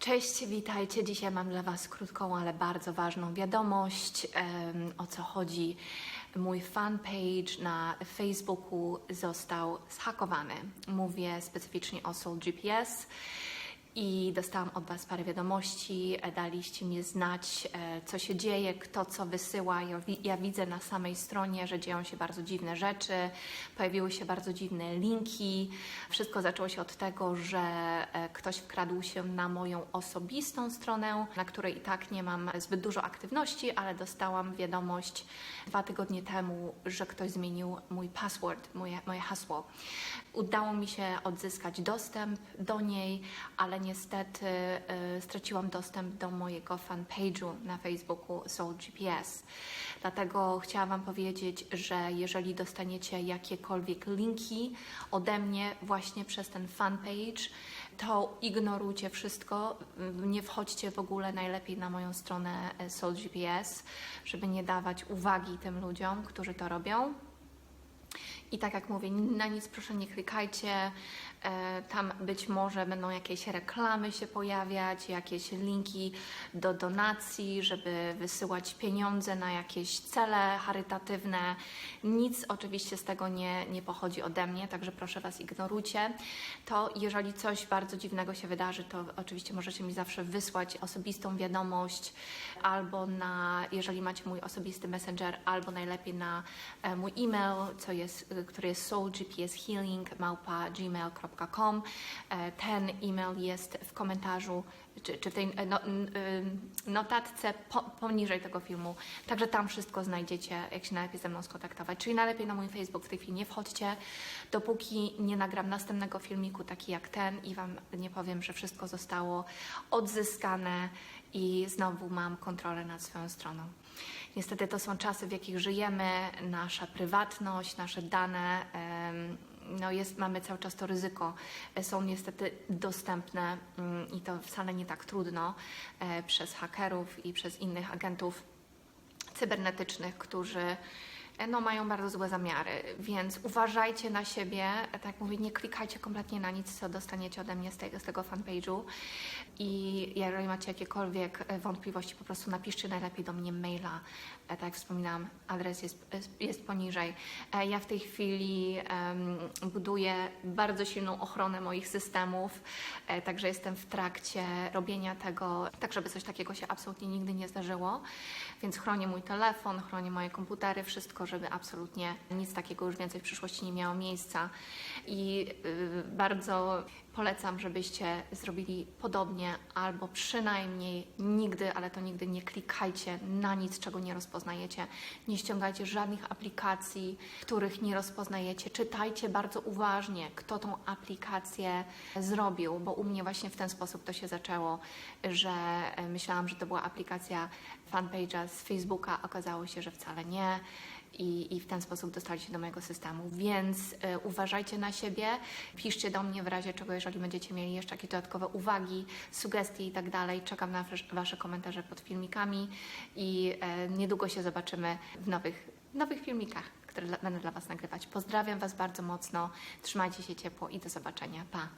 Cześć, witajcie. Dzisiaj mam dla Was krótką, ale bardzo ważną wiadomość. O co chodzi? Mój fanpage na Facebooku został zhakowany. Mówię specyficznie o Soul GPS. I dostałam od Was parę wiadomości, e, daliście mi znać, e, co się dzieje, kto co wysyła. Ja, ja widzę na samej stronie, że dzieją się bardzo dziwne rzeczy, pojawiły się bardzo dziwne linki. Wszystko zaczęło się od tego, że e, ktoś wkradł się na moją osobistą stronę, na której i tak nie mam zbyt dużo aktywności, ale dostałam wiadomość dwa tygodnie temu, że ktoś zmienił mój password, moje, moje hasło. Udało mi się odzyskać dostęp do niej, ale niestety y, straciłam dostęp do mojego fanpage'u na Facebooku Soul GPS. Dlatego chciałam Wam powiedzieć, że jeżeli dostaniecie jakiekolwiek linki ode mnie właśnie przez ten fanpage, to ignorujcie wszystko, nie wchodźcie w ogóle najlepiej na moją stronę y, Soul GPS, żeby nie dawać uwagi tym ludziom, którzy to robią. I tak jak mówię, na nic proszę nie klikajcie. E, Tam być może będą jakieś reklamy się pojawiać, jakieś linki do donacji, żeby wysyłać pieniądze na jakieś cele charytatywne. Nic oczywiście z tego nie, nie pochodzi ode mnie, także proszę Was ignorujcie. To jeżeli coś bardzo dziwnego się wydarzy, to oczywiście możecie mi zawsze wysłać osobistą wiadomość albo na, jeżeli macie mój osobisty messenger, albo najlepiej na e, mój e-mail, co jest, e, który jest soulgpshealing.gmail.com. E, Ten e-mail jest w komentarzu, czy, czy w tej e, no, notatce po, poniżej tego filmu. Także tam wszystko znajdziecie, jak się najlepiej ze mną skontaktować. Czyli najlepiej na mój Facebook w tej chwili nie wchodźcie, dopóki nie nagram następnego filmiku, taki jak ten i Wam nie powiem, że wszystko zostało odzyskane i znowu mam kontrolę nad swoją stroną. Niestety to są czasy, w jakich żyjemy, nasza prywatność, nasze dane, no jest, mamy cały czas to ryzyko, e, są niestety dostępne mm, i to wcale nie tak trudno e, przez hakerów i przez innych agentów cybernetycznych, którzy no, mają bardzo złe zamiary, więc uważajcie na siebie, e, tak jak mówię, nie klikajcie kompletnie na nic, co dostaniecie ode mnie z tego, z tego fanpage'u. I jeżeli macie jakiekolwiek e, wątpliwości, po prostu napiszcie najlepiej do mnie maila, E, tak jak wspominałam, adres jest, jest- jest poniżej. E, Ja w tej chwili em, buduję bardzo silną ochronę moich systemów, e, także jestem w trakcie robienia tego, tak żeby coś takiego się absolutnie nigdy nie zdarzyło, więc chronię mój telefon, chronię moje komputery, wszystko, żeby absolutnie nic takiego już więcej w przyszłości nie miało miejsca. I y, bardzo polecam, żebyście zrobili podobnie albo przynajmniej nigdy, ale to nigdy nie klikajcie na nic, czego nie rozpoznajecie. Nie ściągajcie żadnych aplikacji, których nie rozpoznajecie. Czytajcie bardzo uważnie, kto tą aplikację zrobił, bo u mnie właśnie w ten sposób to się zaczęło, że e, myślałam, że to była aplikacja fanpage'a z Facebooka, okazało się, że wcale nie i, i w ten sposób dostali się do mojego systemu. Więc e, uważajcie na siebie, piszcie do mnie w razie czego, jeżeli będziecie mieli jeszcze jakieś dodatkowe uwagi, sugestie i tak dalej. Czekam na wasz- Wasze komentarze pod filmikami i e, niedługo się zobaczymy w nowych, nowych filmikach, które dla, będę dla Was nagrywać. Pozdrawiam Was bardzo mocno, trzymajcie się ciepło i do zobaczenia. Pa!